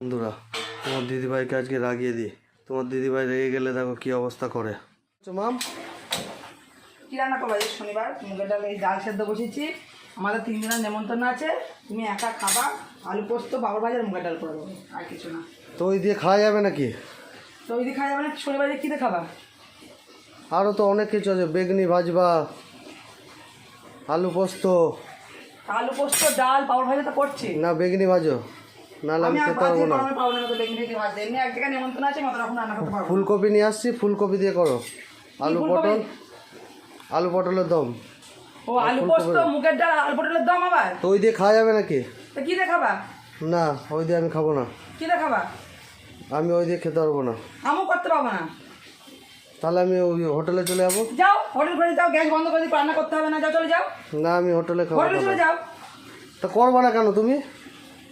বন্ধুরা তোমার দিদিভাইকে আজকে রাগিয়ে দিই। তোমার দিদিভাই রেগে গেলে দেখো কি অবস্থা করে। আচ্ছা, মাম। কি রান্না করব আজকে শনিবার? মুগের ডাল এই ডাল সেদ্ধ বসেছি। আমাদের তিন দিনের নেমন্তন্ন আছে। তুমি একা খাবা। আলু পোস্ত বাবর ভাজার মুগের ডাল করে দেবো। আর কিছু না। তো ওই দিয়ে খাওয়া যাবে নাকি? তো ওই দিয়ে খাওয়া যাবে না শনিবার কী দিয়ে খাবা? আরও তো অনেক কিছু আছে। বেগনি ভাজবা আলু পোস্ত। আলু পোস্ত ডাল বাবর ভাজা তো করছি। না বেগনি ভাজো। ফুলকপি নিয়ে আসছি ফুলকপি দিয়ে করো। আলু পটল আলু পটলের দম। ও আলু পোস্ত মুগের ডাল আলু পটলের দম আবার? তো ওই দিয়ে খাওয়া যাবে নাকি? তো কী দিয়ে খাবা? না ওই দিয়ে আমি খাব না। কী দিয়ে খাবা? আমি ওই দিয়ে খেতে পারব না। আমিও করতে পারব না। তাহলে আমি ওই হোটেলে চলে যাব। যাও হোটেল করে যাও গ্যাস বন্ধ করে দিয়ে রান্না করতে হবে না যাও চলে যাও। না আমি হোটেলে খাব হোটেলে চলে যাও। তা করব না কেন তুমি?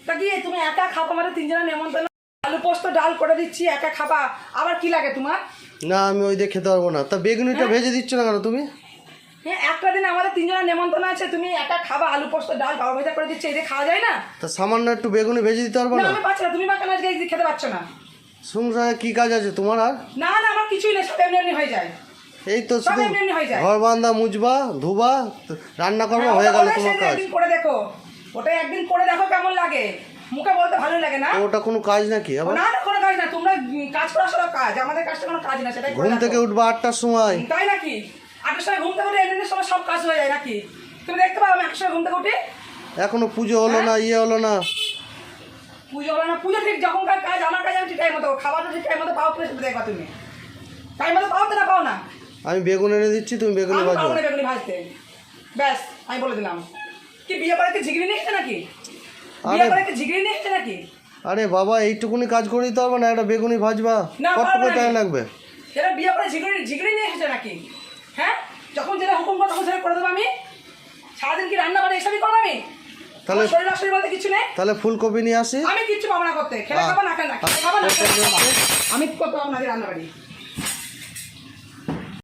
তা কি তুমি একা খাব? আমাদের তিনজনের নেমন্তন্ন। আলু পোস্ত ডাল করে দিচ্ছি একা খাবা। আবার কি লাগে তোমার? না আমি ওই দিয়ে খেতে পারব না। তা বেগুনিটা ভেজে দিচ্ছ না কেন তুমি? হ্যাঁ একটা দিন আমাদের তিনজনের নেমন্তন্ন আছে তুমি একা খাবা আলু পোস্ত ডাল ভাজা করে দিচ্ছি এই দিয়ে খাওয়া যায় না? তা সামান্য একটু বেগুনি ভেজে দিতে পারব না না? আমি পাচ্ছি না তুমি বা কেন আজকে এই দিয়ে খেতে না। সংসারে কি কাজ আছে তোমার আর? না না আমার কিছুই নেই সব এমনি এমনি হয়ে যায়। এই তো শুধু এমনি এমনি হয়ে যায়। ঘর বান্ধা মুজবা ধুবা রান্না করব হ্যাঁ, হয়ে গেল তোমার কাজ। করে দেখো। ওটাই একদিন করে দেখো কেমন লাগে। মুখে বলতে ভালো লাগে না? ওটা কোনো কাজ নাকি আবার? না না কোনো কাজ না তোমরা কাজ করা সব কাজ। আমাদের কাজটা কোনো কাজ না সেটাই ঘুম থেকে উঠবা আটটার সময়। তাই নাকি? আটটার সময় ঘুম থেকে উঠে এমনি সময় সব কাজ হয়ে যায় নাকি? তুমি দেখতে পাবো আমি একটার সময় ঘুম থেকে উঠে? এখনও পুজো হলো না ইয়ে হলো না। পুজো হলো না পুজো ঠিক যখনকার কাজ আমার কাজ আমি ঠিক টাইম মতো খাবারটা ঠিক টাইম মতো পাও তুমি দেখবা তুমি। টাইম মতো পাও তো না পাও না। আমি বেগুন এনে দিচ্ছি তুমি বেগুনি ভাজো বেগুনি ভাজতে। ব্যাস আমি বলে দিলাম। কি বিয়ে কি ঝিগড়ি নিয়ে নাকি? বিয়ে ঝিগড়ি নিয়ে নাকি? আরে বাবা এইটুকুনি কাজ করে দিতে পারব না একটা বেগুনি ভাজবা। না, কত পারব টাইম লাগবে? এরা বিয়ে করে ঝিগড়ি ঝিগড়ি নিয়ে এসেছে নাকি? হ্যাঁ? যখন যেটা হুকুম করো তখন সেটা করে দেবো আমি। সারাদিন কি রান্না বাড়ি এসবই করব আমি? তাহলে- শরীর অশরীর বলতে কিছু নেই? তাহলে ফুলকপি নিয়ে আসি। আমি কিচ্ছু পাবো না করতে। খেলে খাব না খেলে খাব না আমি করতে পারব না রান্না বাড়ি